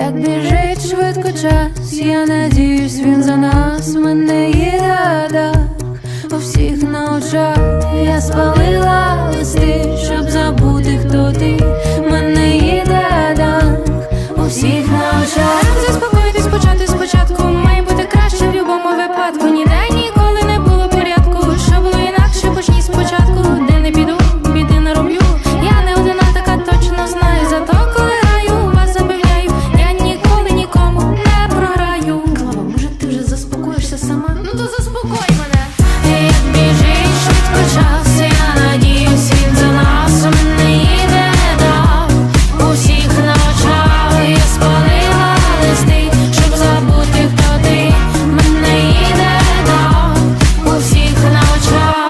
Як Біжить швидко час, я надіюсь, він за нас мене є так у всіх на очах я спалила листи, щоб забути, хто ти мене є так у всіх на очах.